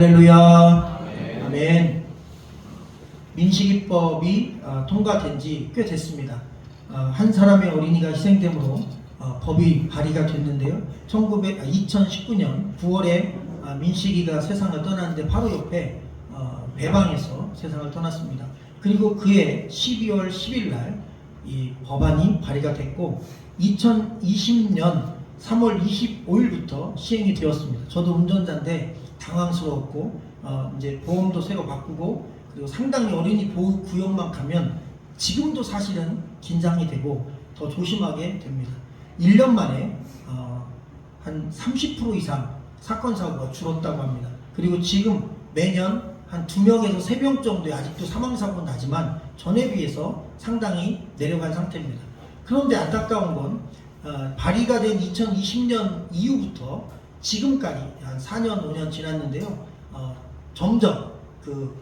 할렐루야. 아멘. 민식이법이 어, 통과된 지 꽤 됐습니다. 어, 한 사람의 어린이가 희생됨으로 어, 법이 발의가 됐는데요. 1900, 아, 2019년 9월에 아, 민식이가 세상을 떠났는데 바로 옆에 어, 배방에서 세상을 떠났습니다. 그리고 그해 12월 10일 날 이 법안이 발의가 됐고 2020년 3월 25일부터 시행이 되었습니다. 저도 운전자인데 당황스러웠고 어, 이제 보험도 새로 바꾸고 그리고 상당히 어린이 보호 구역만 가면 지금도 사실은 긴장이 되고 더 조심하게 됩니다. 1년 만에 어, 한 30% 이상 사건 사고가 줄었다고 합니다. 그리고 지금 매년 한 2명에서 3명 정도의 아직도 사망 사고 나지만 전에 비해서 상당히 내려간 상태입니다. 그런데 안타까운 건 어, 발의가 된 2020년 이후부터 지금까지 한 4년 5년 지났는데요. 어, 점점 그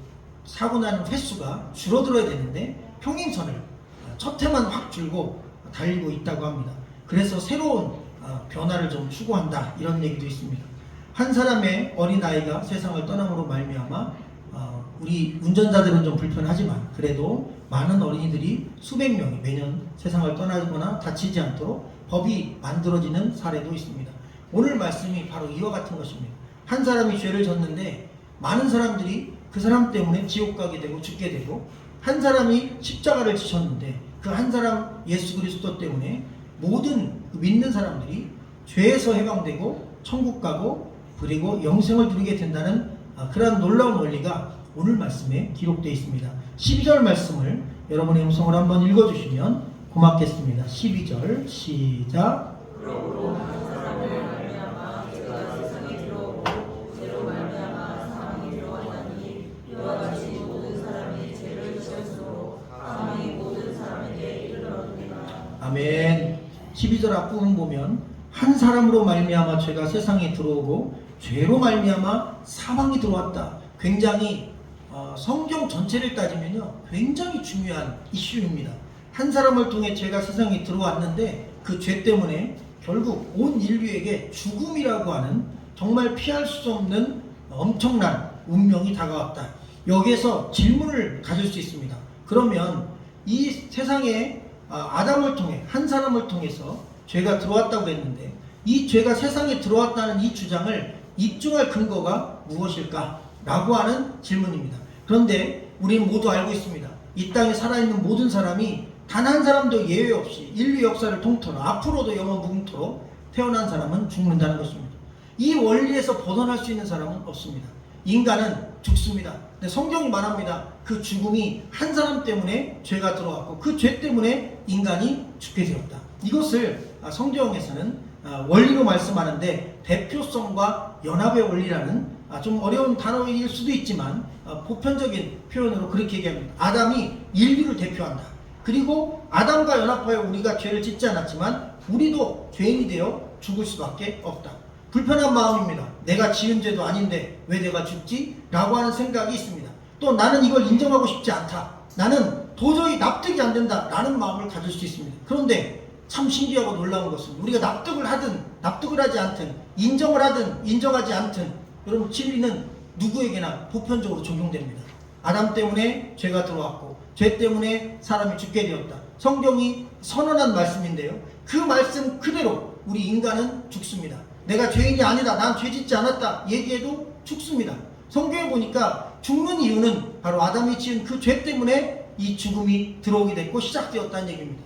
사고 나는 횟수가 줄어들어야 되는데 평행선을 어, 첫 해만 확 줄고 달리고 있다고 합니다. 그래서 새로운 어, 변화를 좀 추구한다 이런 얘기도 있습니다. 한 사람의 어린 아이가 세상을 떠남으로 말미암아 어, 우리 운전자들은 좀 불편하지만 그래도 많은 어린이들이 수백 명이 매년 세상을 떠나거나 다치지 않도록 법이 만들어지는 사례도 있습니다. 오늘 말씀이 바로 이와 같은 것입니다. 한 사람이 죄를 졌는데 많은 사람들이 그 사람 때문에 지옥 가게 되고 죽게 되고 한 사람이 십자가를 지셨는데 그 한 사람 예수 그리스도 때문에 모든 그 믿는 사람들이 죄에서 해방되고 천국 가고 그리고 영생을 누리게 된다는 아, 그러한 놀라운 원리가 오늘 말씀에 기록되어 있습니다. 12절 말씀을 여러분의 음성을 한번 읽어주시면 고맙겠습니다. 12절 시작. 12절 앞부분 보면 한 사람으로 말미암아 죄가 세상에 들어오고 죄로 말미암아 사망이 들어왔다. 굉장히 어, 성경 전체를 따지면요, 굉장히 중요한 이슈입니다. 한 사람을 통해 죄가 세상에 들어왔는데 그 죄 때문에 결국 온 인류에게 죽음이라고 하는 정말 피할 수 없는 엄청난 운명이 다가왔다. 여기에서 질문을 가질 수 있습니다. 그러면 이 세상에 아, 아담을 통해 한 사람을 통해서 죄가 들어왔다고 했는데 이 죄가 세상에 들어왔다는 이 주장을 입증할 근거가 무엇일까? 라고 하는 질문입니다. 그런데 우리는 모두 알고 있습니다. 이 땅에 살아있는 모든 사람이 단 한 사람도 예외 없이 인류 역사를 통틀어 앞으로도 영원 무궁토록 태어난 사람은 죽는다는 것입니다. 이 원리에서 벗어날 수 있는 사람은 없습니다. 인간은 죽습니다. 근데 성경이 말합니다. 그 죽음이 한 사람 때문에 죄가 들어왔고 그 죄 때문에 인간이 죽게 되었다. 이것을 아, 성경에서는 아, 원리로 말씀하는데 대표성과 연합의 원리라는 아, 좀 어려운 단어일 수도 있지만 아, 보편적인 표현으로 그렇게 얘기합니다. 아담이 인류를 대표한다. 그리고 아담과 연합하여 우리가 죄를 짓지 않았지만 우리도 죄인이 되어 죽을 수밖에 없다. 불편한 마음입니다. 내가 지은 죄도 아닌데 왜 내가 죽지? 라고 하는 생각이 있습니다. 또 나는 이걸 인정하고 싶지 않다. 나는 도저히 납득이 안 된다. 라는 마음을 가질 수 있습니다. 그런데 참 신기하고 놀라운 것은 우리가 납득을 하든 납득을 하지 않든 인정을 하든 인정하지 않든 여러분 진리는 누구에게나 보편적으로 적용됩니다. 아담 때문에 죄가 들어왔고 죄 때문에 사람이 죽게 되었다. 성경이 선언한 말씀인데요. 그 말씀 그대로 우리 인간은 죽습니다. 내가 죄인이 아니다. 난 죄 짓지 않았다. 얘기해도 죽습니다. 성경에 보니까 죽는 이유는 바로 아담이 지은 그 죄 때문에 이 죽음이 들어오게 됐고 시작되었다는 얘기입니다.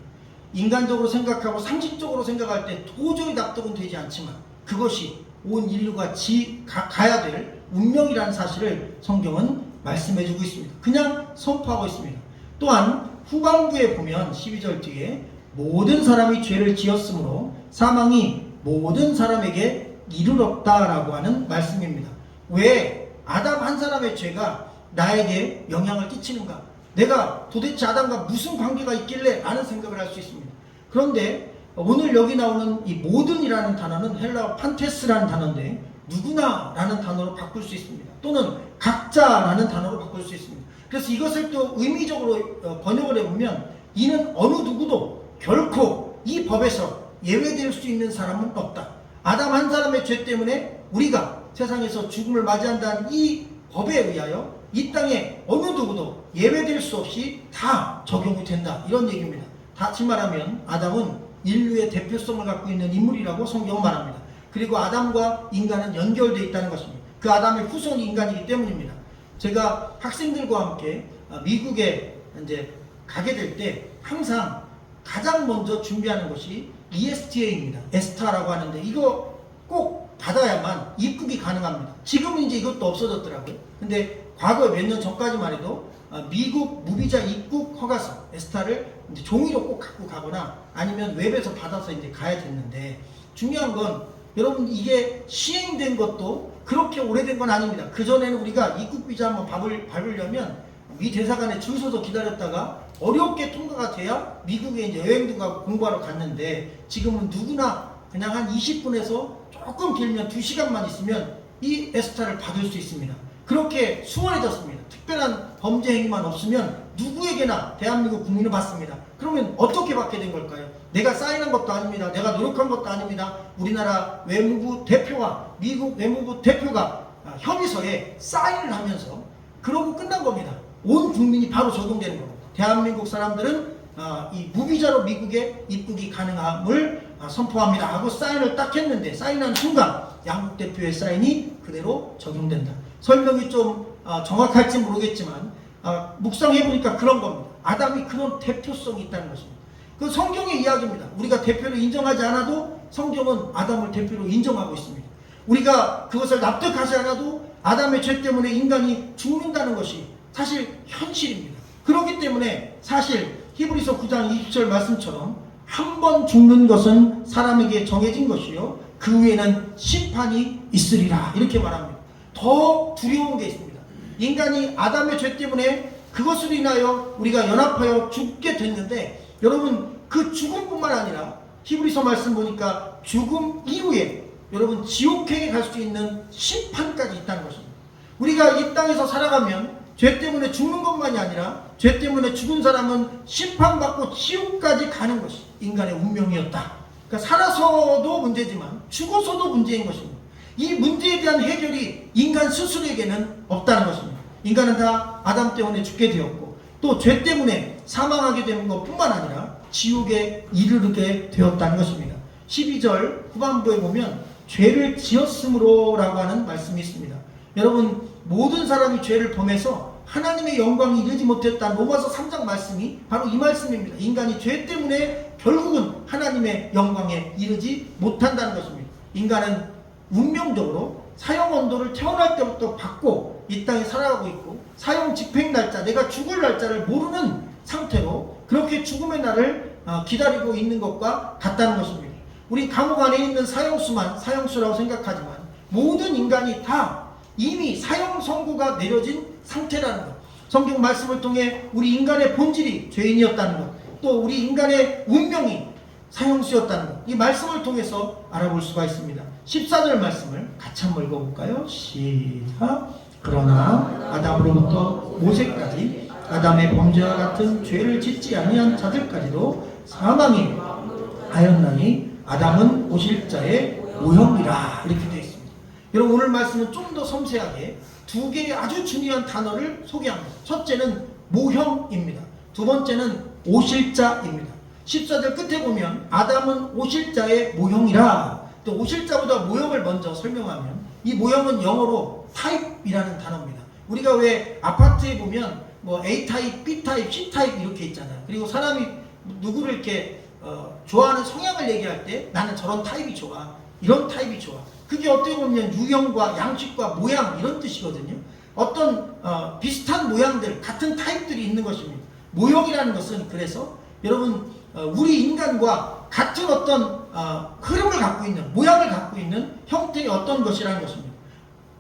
인간적으로 생각하고 상식적으로 생각할 때 도저히 납득은 되지 않지만 그것이 온 인류가 지, 가, 가야 될 운명이라는 사실을 성경은 말씀해주고 있습니다. 그냥 선포하고 있습니다. 또한 후반부에 보면 12절 뒤에 모든 사람이 죄를 지었으므로 사망이 모든 사람에게 이르렀다라고 하는 말씀입니다. 왜 아담 한 사람의 죄가 나에게 영향을 끼치는가? 내가 도대체 아담과 무슨 관계가 있길래 라는 생각을 할 수 있습니다. 그런데 오늘 여기 나오는 이 모든이라는 단어는 헬라어 판테스라는 단어인데 누구나라는 단어로 바꿀 수 있습니다. 또는 각자라는 단어로 바꿀 수 있습니다. 그래서 이것을 또 의미적으로 어, 번역을 해보면 이는 어느 누구도 결코 이 법에서 예외될 수 있는 사람은 없다. 아담 한 사람의 죄 때문에 우리가 세상에서 죽음을 맞이한다는 이 법에 의하여 이 땅에 어느 누구도 예외될 수 없이 다 적용이 된다. 이런 얘기입니다. 다시 말하면 아담은 인류의 대표성을 갖고 있는 인물이라고 성경은 말합니다. 그리고 아담과 인간은 연결되어 있다는 것입니다. 그 아담의 후손이 인간이기 때문입니다. 제가 학생들과 함께 아, 미국에 이제 가게 될 때 항상 가장 먼저 준비하는 것이 ESTA입니다. 에스타라고 하는데 이거 꼭 받아야만 입국이 가능합니다. 지금은 이제 이것도 없어졌더라고요. 근데 과거 몇 년 전까지만 해도 아, 미국 무비자 입국 허가서 에스타를 종이로 꼭 갖고 가거나 아니면 웹에서 받아서 이제 가야 됐는데 중요한 건 여러분 이게 시행된 것도 그렇게 오래된 건 아닙니다. 그 전에는 우리가 입국 비자 한번 밟을, 밟으려면 미 대사관에 줄 서서 기다렸다가 어렵게 통과가 돼야 미국에 이제 여행도 가고 공부하러 갔는데 지금은 누구나 그냥 한 20분에서 조금 길면 2시간만 있으면 이 에스타를 받을 수 있습니다. 그렇게 수월해졌습니다. 특별한 범죄 행위만 없으면 누구에게나 대한민국 국민은 받습니다. 그러면 어떻게 받게 된 걸까요? 내가 사인한 것도 아닙니다. 내가 노력한 것도 아닙니다. 우리나라 외무부 대표와 미국 외무부 대표가 아, 협의서에 사인을 하면서 그러고 끝난 겁니다. 온 국민이 바로 적용되는 겁니다. 대한민국 사람들은 아, 이 무비자로 미국에 입국이 가능함을 아, 선포합니다 하고 사인을 딱 했는데 사인한 순간 양국 대표의 사인이 그대로 적용된다. 설명이 좀 아, 정확할지 모르겠지만 아, 묵상해 보니까 그런 겁니다. 아담이 그런 대표성이 있다는 것입니다. 그 성경의 이야기입니다. 우리가 대표로 인정하지 않아도 성경은 아담을 대표로 인정하고 있습니다. 우리가 그것을 납득하지 않아도 아담의 죄 때문에 인간이 죽는다는 것이 사실 현실입니다. 그렇기 때문에 사실 히브리서 9장 20절 말씀처럼 한 번 죽는 것은 사람에게 정해진 것이요 그 후에는 심판이 있으리라 이렇게 말합니다. 더 두려운 게 있습니다. 인간이 아담의 죄 때문에 그것으로 인하여 우리가 연합하여 죽게 됐는데 여러분 그 죽음뿐만 아니라 히브리서 말씀 보니까 죽음 이후에 여러분 지옥행에 갈 수 있는 심판까지 있다는 것입니다. 우리가 이 땅에서 살아가면 죄 때문에 죽는 것만이 아니라 죄 때문에 죽은 사람은 심판받고 지옥까지 가는 것이 인간의 운명이었다. 그러니까 살아서도 문제지만 죽어서도 문제인 것입니다. 이 문제에 대한 해결이 인간 스스로에게는 없다는 것입니다. 인간은 다 아담 때문에 죽게 되었고 또 죄 때문에 사망하게 되는 것뿐만 아니라 지옥에 이르게 되었다는 것입니다. 12절 후반부에 보면 죄를 지었으므로라고 하는 말씀이 있습니다. 여러분 모든 사람이 죄를 범해서 하나님의 영광이 이르지 못했다는 로마서 3장 말씀이 바로 이 말씀입니다. 인간이 죄 때문에 결국은 하나님의 영광에 이르지 못한다는 것입니다. 인간은 운명적으로 사형 언도를 태어날 때부터 받고 이 땅에 살아가고 있고 사형 집행 날짜 내가 죽을 날짜를 모르는 상태로 그렇게 죽음의 날을 어, 기다리고 있는 것과 같다는 것입니다. 우리 감옥 안에 있는 사형수만 사형수라고 생각하지만 모든 인간이 다 이미 사형 선고가 내려진 상태라는 것. 성경 말씀을 통해 우리 인간의 본질이 죄인이었다는 것. 또 우리 인간의 운명이 사형수였다는 것. 이 말씀을 통해서 알아볼 수가 있습니다. 14절 말씀을 같이 한번 읽어볼까요? 시작. 그러나 아담으로부터 모세까지 아담의 범죄와 같은 죄를 짓지 아니한 자들까지도 사망이 하였나니 아담은 오실 자의 모형이라 이렇게. 여러분 오늘 말씀은 좀 더 섬세하게 두 개의 아주 중요한 단어를 소개합니다. 첫째는 모형입니다. 두 번째는 오실 자입니다. 14절 끝에 보면 아담은 오실 자의 모형이라 또 오실 자보다 모형을 먼저 설명하면 이 모형은 영어로 타입이라는 단어입니다. 우리가 왜 아파트에 보면 뭐 A 타입, B 타입, C 타입 이렇게 있잖아요. 그리고 사람이 누구를 이렇게 어, 좋아하는 성향을 얘기할 때 나는 저런 타입이 좋아. 이런 타입이 좋아. 그게 어떻게 보면 유형과 양식과 모양 이런 뜻이거든요. 어떤 어, 비슷한 모양들, 같은 타입들이 있는 것입니다. 모형이라는 것은 그래서 여러분 어, 우리 인간과 같은 어떤 어, 흐름을 갖고 있는 모양을 갖고 있는 형태의 어떤 것이라는 것입니다.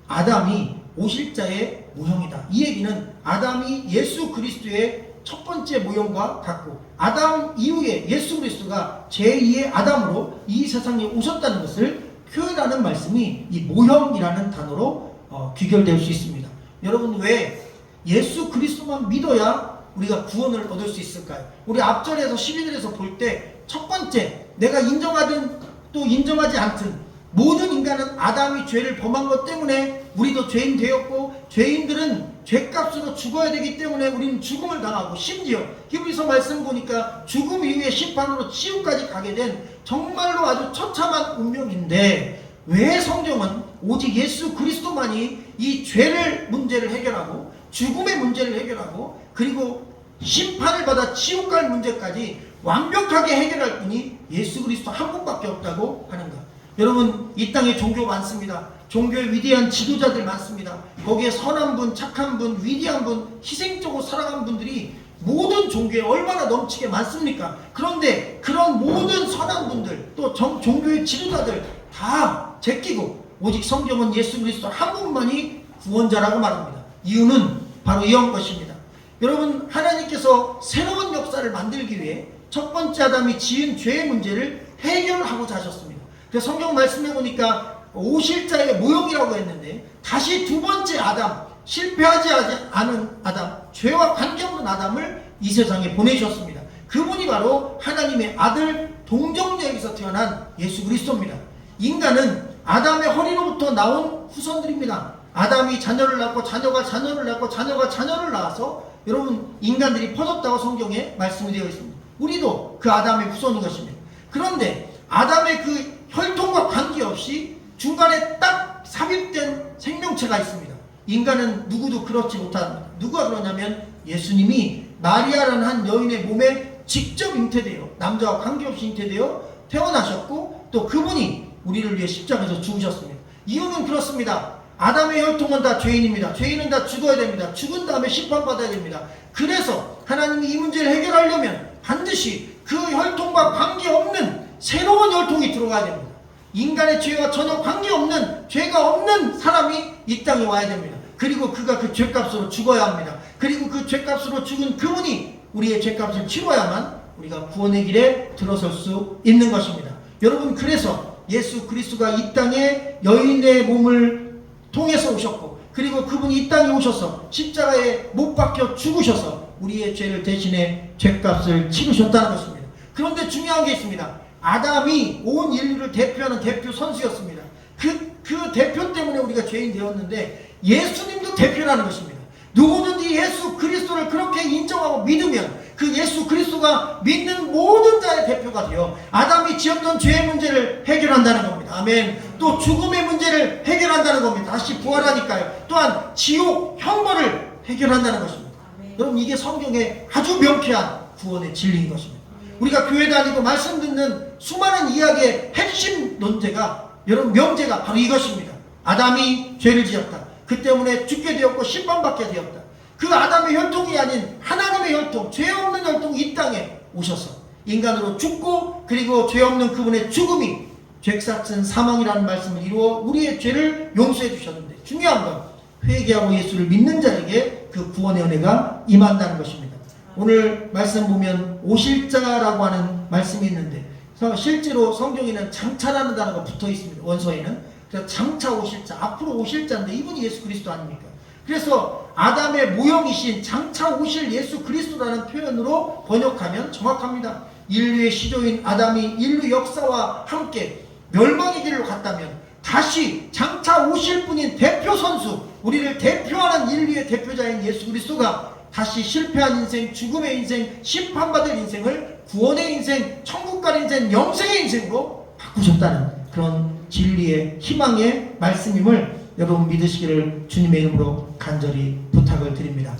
아담이 오실 자의 모형이다. 이 얘기는 아담이 예수 그리스도의 첫 번째 모형과 같고 아담 이후에 예수 그리스도가 제2의 아담으로 이 세상에 오셨다는 것을 표현하는 말씀이 이 모형이라는 단어로 어, 귀결될 수 있습니다. 여러분 왜 예수 그리스도만 믿어야 우리가 구원을 얻을 수 있을까요? 우리 앞절에서 12절에서 볼 때 첫 번째 내가 인정하든 또 인정하지 않든 모든 인간은 아담이 죄를 범한 것 때문에 우리도 죄인 되었고 죄인들은 죄값으로 죽어야 되기 때문에 우리는 죽음을 당하고 심지어 히브리서 말씀 보니까 죽음 이후에 심판으로 지옥까지 가게 된 정말로 아주 처참한 운명인데 왜 성경은 오직 예수 그리스도만이 이 죄를 문제를 해결하고 죽음의 문제를 해결하고 그리고 심판을 받아 지옥 갈 문제까지 완벽하게 해결할 분이 예수 그리스도 한 분밖에 없다고 하는가? 여러분 이 땅에 종교 많습니다. 종교의 위대한 지도자들 많습니다. 거기에 선한 분, 착한 분, 위대한 분, 희생적으로 살아간 분들이 모든 종교에 얼마나 넘치게 많습니까? 그런데 그런 모든 선한 분들 또 정- 종교의 지도자들 다 제끼고 오직 성경은 예수 그리스도 한 분만이 구원자라고 말합니다. 이유는 바로 이런 것입니다. 여러분 하나님께서 새로운 역사를 만들기 위해 첫 번째 아담이 지은 죄의 문제를 해결하고자 하셨습니다. 성경 말씀해 보니까 오실자의 모형이라고 했는데 다시 두 번째 아담 실패하지 않은 아담 죄와 관계없는 아담을 이 세상에 보내셨습니다. 그분이 바로 하나님의 아들 동정녀에서 태어난 예수 그리스도입니다. 인간은 아담의 허리로부터 나온 후손들입니다. 아담이 자녀를 낳고 자녀가 자녀를 낳고 자녀가 자녀를 낳아서 여러분 인간들이 퍼졌다고 성경에 말씀이 되어 있습니다. 우리도 그 아담의 후손인 것입니다. 그런데 아담의 그 혈통과 관계없이 중간에 딱 삽입된 생명체가 있습니다. 인간은 누구도 그렇지 못합니다. 누가 그러냐면 예수님이 마리아라는 한 여인의 몸에 직접 잉태되어 남자와 관계없이 잉태되어 태어나셨고 또 그분이 우리를 위해 십자가에서 죽으셨습니다. 이유는 그렇습니다. 아담의 혈통은 다 죄인입니다. 죄인은 다 죽어야 됩니다. 죽은 다음에 심판받아야 됩니다. 그래서 하나님이 이 문제를 해결하려면 반드시 그 혈통과 관계없는 새로운 혈통이 들어와야 됩니다. 인간의 죄와 전혀 관계없는 죄가 없는 사람이 이 땅에 와야 됩니다. 그리고 그가 그 죄값으로 죽어야 합니다. 그리고 그 죄값으로 죽은 그분이 우리의 죄값을 치러야만 우리가 구원의 길에 들어설 수 있는 것입니다. 여러분 그래서 예수 그리스도가 이 땅에 여인의 몸을 통해서 오셨고 그리고 그분이 이 땅에 오셔서 십자가에 못 박혀 죽으셔서 우리의 죄를 대신해 죄값을 치르셨다는 것입니다. 그런데 중요한 게 있습니다. 아담이 온 인류를 대표하는 대표 선수였습니다. 그, 그 대표 때문에 우리가 죄인 되었는데 예수님도 대표라는 것입니다. 누구든지 예수 그리스도를 그렇게 인정하고 믿으면 그 예수 그리스도가 믿는 모든 자의 대표가 되어 아담이 지었던 죄의 문제를 해결한다는 겁니다. 아멘. 또 죽음의 문제를 해결한다는 겁니다. 다시 부활하니까요. 또한 지옥 형벌을 해결한다는 것입니다. 여러분 이게 성경의 아주 명쾌한 구원의 진리인 것입니다. 우리가 교회 다니고 말씀 듣는 수많은 이야기의 핵심 논제가 여러분 명제가 바로 이것입니다. 아담이 죄를 지었다. 그 때문에 죽게 되었고 심판받게 되었다. 그 아담의 혈통이 아닌 하나님의 혈통, 죄 없는 혈통이 이 땅에 오셔서 인간으로 죽고 그리고 죄 없는 그분의 죽음이 죄삭은 사망이라는 말씀을 이루어 우리의 죄를 용서해 주셨는데 중요한 건 회개하고 예수를 믿는 자에게 그 구원의 은혜가 임한다는 것입니다. 오늘 말씀 보면 오실자라고 하는 말씀이 있는데 그래서 실제로 성경에는 장차라는 단어가 붙어 있습니다. 원서에는 그래서 장차 오실자 앞으로 오실자인데 이분이 예수 그리스도 아닙니까? 그래서 아담의 모형이신 장차 오실 예수 그리스도라는 표현으로 번역하면 정확합니다. 인류의 시조인 아담이 인류 역사와 함께 멸망의 길로 갔다면 다시 장차 오실 분인 대표 선수, 우리를 대표하는 인류의 대표자인 예수 그리스도가 다시 실패한 인생, 죽음의 인생, 심판받을 인생을 구원의 인생, 천국 갈 인생, 영생의 인생으로 바꾸셨다는 그런 진리의 희망의 말씀임을 여러분 믿으시기를 주님의 이름으로 간절히 부탁을 드립니다.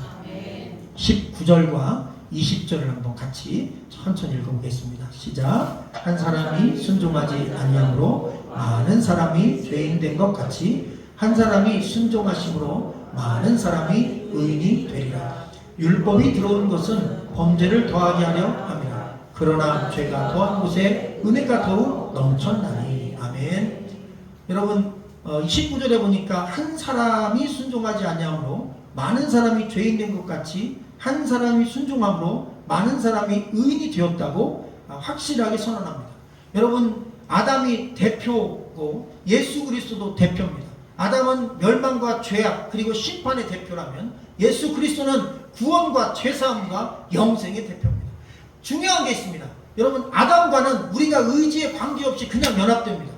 19절과 20절을 한번 같이 천천히 읽어보겠습니다. 시작. 한 사람이 순종하지 아니함으로 많은 사람이 죄인 된 것 같이 한 사람이 순종하심으로 많은 사람이 의인이 되리라. 율법이 들어온 것은 범죄를 더하게 하려 함이라. 그러나 죄가 더한 곳에 은혜가 더욱 넘쳤나니. 아멘. 여러분 어, 29절에 보니까 한 사람이 순종하지 아니함으로 많은 사람이 죄인 된 것 같이 한 사람이 순종함으로 많은 사람이 의인이 되었다고 아, 확실하게 선언합니다. 여러분 아담이 대표고 예수 그리스도도 대표입니다. 아담은 멸망과 죄악 그리고 심판의 대표라면 예수 그리스도는 구원과 죄사함과 영생의 대표입니다. 중요한 게 있습니다. 여러분 아담과는 우리가 의지에 관계없이 그냥 연합됩니다.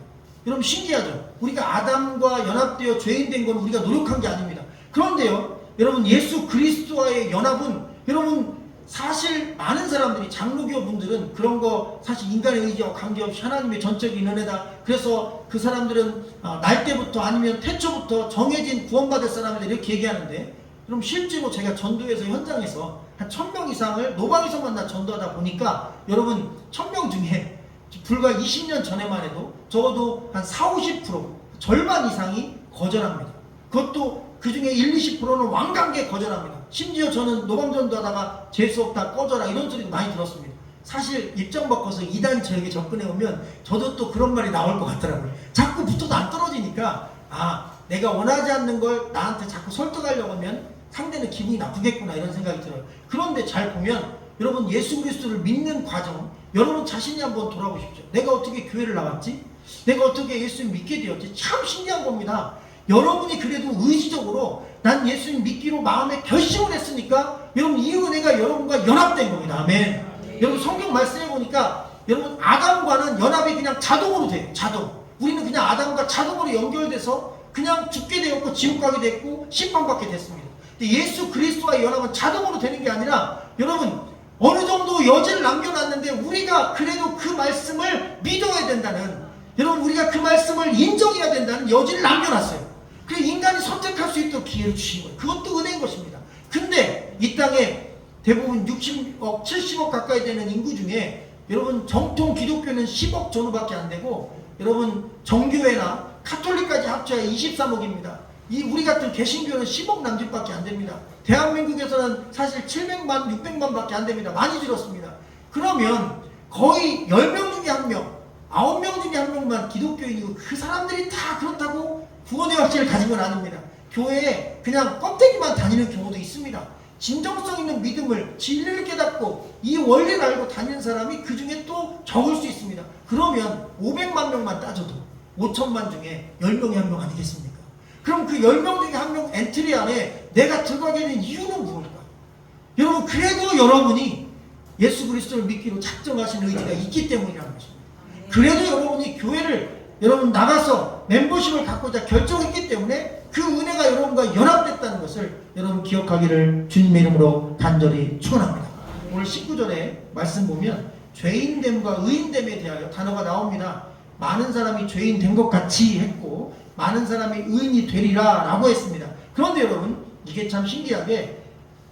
여러분 신기하죠? 우리가 아담과 연합되어 죄인된 건 우리가 노력한 게 아닙니다. 그런데요, 여러분 예수 그리스도와의 연합은 여러분 사실 많은 사람들이 장로교 분들은 그런 거 사실 인간의 의지와 관계없이 하나님의 전적인 은혜다. 그래서 그 사람들은 아, 날 때부터 아니면 태초부터 정해진 구원받을 사람들 이렇게 얘기하는데 그럼 실제로 제가 전도에서 현장에서 한 천 명 이상을 노방에서 만나 전도하다 보니까 여러분 천 명 중에 불과 20년 전에만 해도 적어도 한 4, 50% 절반 이상이 거절합니다. 그것도 그 중에 1, 20%는 왕관계 거절합니다. 심지어 저는 노방전도 하다가 재수업 다 꺼져라 이런 소리도 많이 들었습니다. 사실 입장 바꿔서 이단 저에게 접근해 오면 저도 또 그런 말이 나올 것 같더라고요. 자꾸 붙어도 안 떨어지니까 아 내가 원하지 않는 걸 나한테 자꾸 설득하려고 하면 상대는 기분이 나쁘겠구나 이런 생각이 들어요. 그런데 잘 보면 여러분 예수 그리스도를 믿는 과정 여러분 자신이 한번 돌아보십시오. 내가 어떻게 교회를 나왔지? 내가 어떻게 예수님 믿게 되었지? 참 신기한 겁니다. 여러분이 그래도 의지적으로 난 예수님 믿기로 마음에 결심을 했으니까 여러분 이 은혜가 여러분과 연합된 겁니다. 아멘. 여러분 성경 말씀해 보니까 여러분 아담과는 연합이 그냥 자동으로 돼요. 자동. 우리는 그냥 아담과 자동으로 연결돼서 그냥 죽게 되었고 지옥 가게 됐고 심판받게 됐습니다. 근데 예수 그리스도와의 연합은 자동으로 되는 게 아니라 여러분 어느 정도 여지를 남겨놨는데 우리가 그래도 그 말씀을 믿어야 된다는 여러분 우리가 그 말씀을 인정해야 된다는 여지를 남겨놨어요. 그래 인간이 선택할 수 있도록 기회를 주신 거예요. 그것도 은혜인 것입니다. 근데 이 땅에 대부분 60억, 70억 가까이 되는 인구 중에 여러분 정통 기독교는 10억 전후밖에 안 되고 여러분 정교회나 카톨릭까지 합쳐야 23억입니다. 이 우리 같은 개신교는 10억 남짓밖에 안 됩니다. 대한민국에서는 사실 700만, 600만밖에 안 됩니다. 많이 줄었습니다. 그러면 거의 10명 중에 한 명, 9명 중에 한 명만 기독교인이고 그 사람들이 다 그렇다고 구원의 확신을 건 아닙니다. 교회에 그냥 껍데기만 다니는 경우도 있습니다. 진정성 있는 믿음을 진리를 깨닫고 이 원리를 알고 다니는 사람이 그 중에 또 적을 수 있습니다. 그러면 500만 명만 따져도 5천만 중에 10명이 한 명 아니겠습니까? 그럼 그 10명 중에 한 명 엔트리 안에 내가 들어가게 된 이유는 무엇일까? 여러분 그래도 여러분이 예수 그리스도를 믿기로 작정하신 의지가 있기 때문이라는 것입니다. 그래도 여러분이 교회를 여러분 나가서 멤버십을 갖고자 결정했기 때문에 그 은혜가 여러분과 연합됐다는 것을 여러분 기억하기를 주님의 이름으로 간절히 축원합니다. 오늘 19절에 말씀 보면 죄인됨과 의인됨에 대하여 단어가 나옵니다. 많은 사람이 죄인 된 것 같이 했고 많은 사람이 의인이 되리라 라고 했습니다. 그런데 여러분 이게 참 신기하게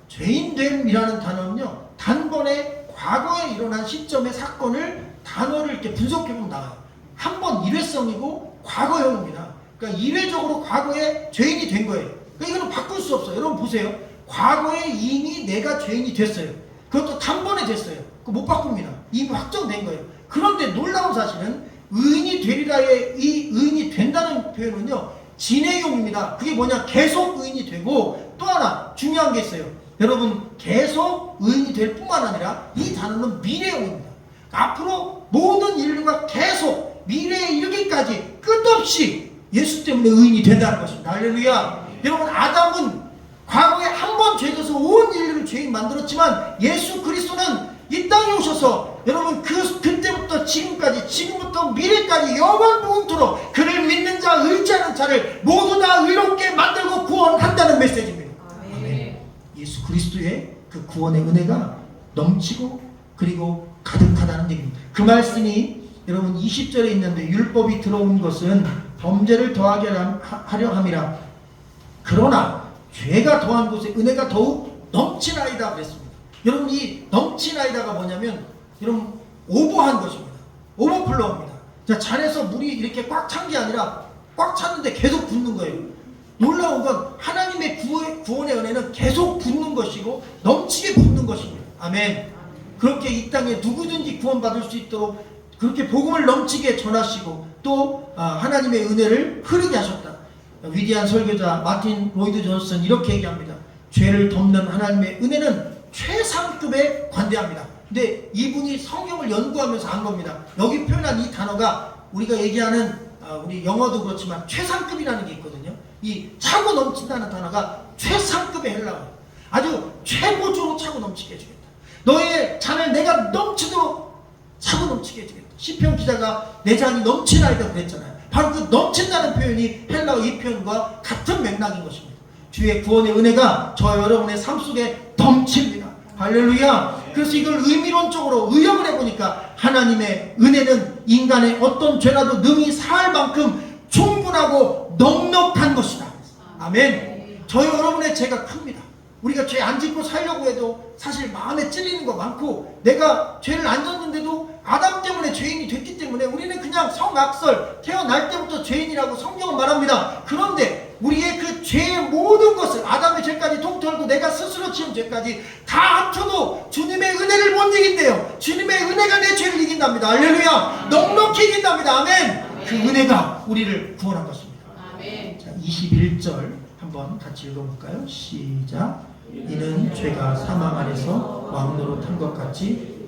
죄인됨이라는 단어는요 단번에 과거에 일어난 시점의 사건을 단어를 이렇게 분석해 보면 나와요. 한 번 일회성이고 과거형입니다. 그러니까 일회적으로 과거에 죄인이 된 거예요. 그러니까 이거는 바꿀 수 없어요. 여러분 보세요. 과거에 이미 내가 죄인이 됐어요. 그것도 단번에 됐어요. 못 바꿉니다. 이미 확정된 거예요. 그런데 놀라운 사실은 의인이 되리라의 이 의인이 된다는 표현은요. 진행용입니다. 그게 뭐냐? 계속 의인이 되고 또 하나 중요한 게 있어요. 여러분 계속 의인이 될 뿐만 아니라 이 단어는 미래용입니다. 앞으로 모든 인류가 계속 미래에 이르기까지 끝없이 예수 때문에 의인이 된다는 것입니다. 할렐루야. 여러분 아담은 과거에 한 번 죄져서 온 인류를 죄인 만들었지만 예수 그리스도는 이 땅에 오셔서 여러분 그 그때부터 지금까지 지금부터 미래까지 영원 무궁토록 그를 믿는 자 의지하는 자를 모두 다 의롭게 만들고 구원한다는 메시지입니다. 아멘. 예수 그리스도의 그 구원의 은혜가 넘치고 그리고 가득하다는 얘기입니다. 그 말씀이 여러분 20절에 있는데 율법이 들어온 것은 범죄를 더하게 하려 함이라. 그러나 죄가 더한 곳에 은혜가 더욱 넘치나이다 그랬습니다. 여러분 이 넘치나이다가 뭐냐면 여러분 오버한 것입니다. 오버플로우입니다. 자 잔에서 물이 이렇게 꽉 찬 게 아니라 꽉 찼는데 계속 붓는 거예요. 놀라운 건 하나님의 구원, 구원의 은혜는 계속 붓는 것이고 넘치게 붓는 것입니다. 아멘. 그렇게 이 땅에 누구든지 구원받을 수 있도록 그렇게 복음을 넘치게 전하시고 또 아, 하나님의 은혜를 흐르게 하셨다. 위대한 설교자 마틴 로이드 존슨 이렇게 얘기합니다. 죄를 덮는 하나님의 은혜는 최상급에 관대합니다. 근데 이분이 성경을 연구하면서 한 겁니다. 여기 표현한 이 단어가 우리가 얘기하는 아, 우리 영어도 그렇지만 최상급이라는 게 있거든요. 이 차고 넘친다는 단어가 최상급의 헬라어예요. 아주 최고조로 차고 넘치게 해주겠다. 너의 잔을 내가 넘치도록 차고 넘치게 해주겠다. 시편 기자가 내 잔이 넘치나이다 그랬잖아요. 바로 그 넘친다는 표현이 헬라어 이 표현과 같은 맥락인 것입니다. 주의 구원의 은혜가 저 여러분의 삶 속에 넘칩니다. 할렐루야. 그래서 이걸 의미론적으로 의역을 해보니까 하나님의 은혜는 인간의 어떤 죄라도 능히 살 만큼 충분하고 넉넉한 것이다. 아멘. 저 여러분의 죄가 큽니다. 우리가 죄 안 짓고 살려고 해도 사실 마음에 찔리는 거 많고 내가 죄를 안 졌는데도 아담 때문에 죄인이 됐기 때문에 우리는 그냥 성악설 태어날 때부터 죄인이라고 성경은 말합니다. 그런데 우리의 그 죄의 모든 것을 아담의 죄까지 통틀고 내가 스스로 지은 죄까지 다 합쳐도 주님의 은혜를 못 이긴대요. 주님의 은혜가 내 죄를 이긴답니다. 할렐루야. 넉넉히 이긴답니다. 아멘. 그 은혜가 우리를 구원한 것입니다. 자, 21절 한번 같이 읽어볼까요? 시작. 이는 죄가 사망 안에서 왕노릇한 것 같이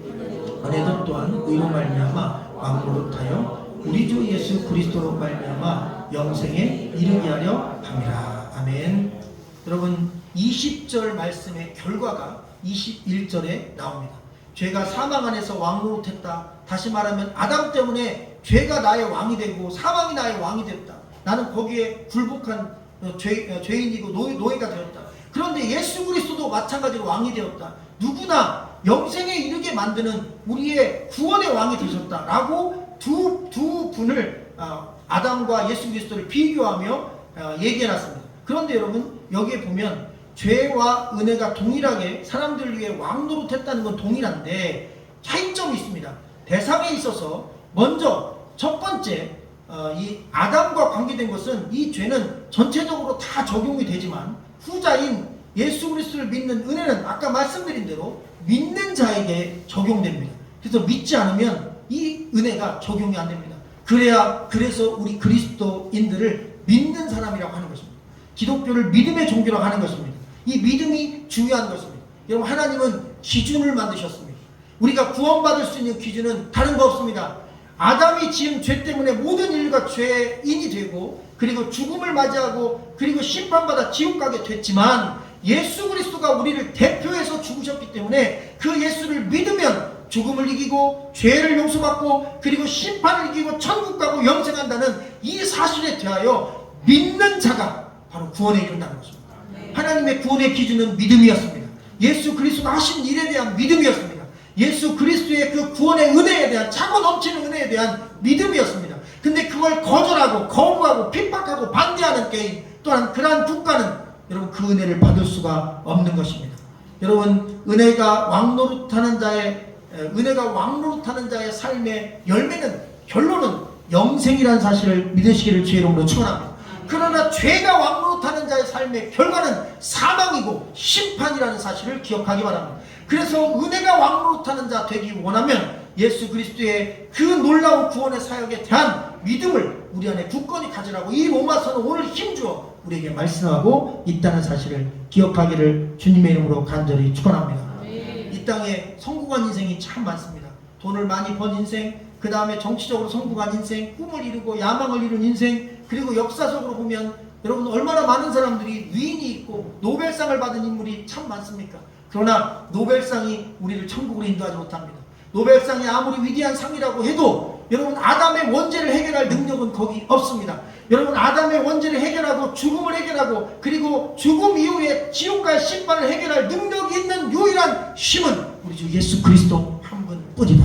은혜도 또한 의로 말미암아 왕노릇하여 우리 주 예수 그리스도로 말미암아 영생에 이르게 하려 함이라. 아멘. 여러분 20절 말씀의 결과가 21절에 나옵니다. 죄가 사망 안에서 왕노릇했다. 다시 말하면 아담 때문에 죄가 나의 왕이 되고 사망이 나의 왕이 됐다. 나는 거기에 굴복한 어, 죄, 어, 죄인이고 노예, 노예가 되었다. 그런데 예수 그리스도도 마찬가지로 왕이 되었다. 누구나 영생에 이르게 만드는 우리의 구원의 왕이 되셨다라고 두, 두 분을 어, 아담과 예수 그리스도를 비교하며 어, 얘기해놨습니다. 그런데 여러분 여기에 보면 죄와 은혜가 동일하게 사람들 위해 왕노릇 했다는 건 동일한데 차이점이 있습니다. 대상에 있어서 먼저 첫 번째 어, 이 아담과 관계된 것은 이 죄는 전체적으로 다 적용이 되지만 후자인 예수 그리스도를 믿는 은혜는 아까 말씀드린 대로 믿는 자에게 적용됩니다. 그래서 믿지 않으면 이 은혜가 적용이 안 됩니다. 그래야 그래서 우리 그리스도인들을 믿는 사람이라고 하는 것입니다. 기독교를 믿음의 종교라고 하는 것입니다. 이 믿음이 중요한 것입니다. 여러분 하나님은 기준을 만드셨습니다. 우리가 구원받을 수 있는 기준은 다른 거 없습니다. 아담이 지은 죄 때문에 모든 인류가 죄인이 되고 그리고 죽음을 맞이하고 그리고 심판받아 지옥 가게 됐지만 예수 그리스도가 우리를 대표해서 죽으셨기 때문에 그 예수를 믿으면 죽음을 이기고 죄를 용서받고 그리고 심판을 이기고 천국 가고 영생한다는 이 사실에 대하여 믿는 자가 바로 구원에 이른다는 것입니다. 하나님의 구원의 기준은 믿음이었습니다. 예수 그리스도가 하신 일에 대한 믿음이었습니다. 예수 그리스도의 그 구원의 은혜에 대한 차고 넘치는 은혜에 대한 믿음이었습니다. 근데 그걸 거절하고 거부하고 핍박하고 반대하는 게임 또한 그러한 국가는 여러분 그 은혜를 받을 수가 없는 것입니다. 여러분 은혜가 왕노릇하는 자의 에, 은혜가 왕노릇하는 자의 삶의 열매는 결론은 영생이라는 사실을 믿으시기를 주의 이름으로 축원합니다. 그러나 죄가 왕노릇하는 자의 삶의 결과는 사망이고 심판이라는 사실을 기억하기 바랍니다. 그래서 은혜가 왕노릇하는 자 되기 원하면 예수 그리스도의 그 놀라운 구원의 사역에 대한 믿음을 우리 안에 굳건히 가지라고 이 로마서는 오늘 힘주어 우리에게 말씀하고 있다는 사실을 기억하기를 주님의 이름으로 간절히 축원합니다. 이 땅에 성공한 인생이 참 많습니다. 돈을 많이 번 인생, 그 다음에 정치적으로 성공한 인생, 꿈을 이루고 야망을 이룬 인생, 그리고 역사적으로 보면 여러분 얼마나 많은 사람들이 위인이 있고 노벨상을 받은 인물이 참 많습니까? 그러나 노벨상이 우리를 천국으로 인도하지 못합니다. 노벨상이 아무리 위대한 상이라고 해도 여러분 아담의 원죄를 해결할 능력은 거기 없습니다. 여러분 아담의 원죄를 해결하고 죽음을 해결하고 그리고 죽음 이후에 지옥과의 심판을 해결할 능력이 있는 유일한 힘은 우리 주 예수 그리스도 한 분뿐이다.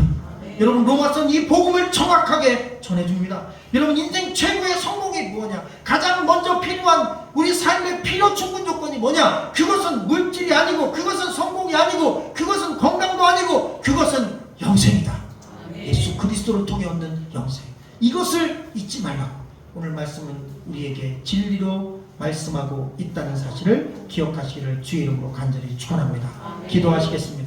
여러분 로마서는 이 복음을 정확하게 전해줍니다. 여러분 인생 최고의 성공이 뭐냐? 가장 먼저 필요한 우리 삶의 필요 충분 조건이 뭐냐? 그것은 물질이 아니고 그것은 성공이 아니고 그것은 건강도 아니고 그것은 영생이다. 예수 그리스도를 통해 얻는 영생. 이것을 잊지 말라고 오늘 말씀은 우리에게 진리로 말씀하고 있다는 사실을 기억하시기를 주의 이름으로 간절히 축원합니다. 기도하시겠습니다.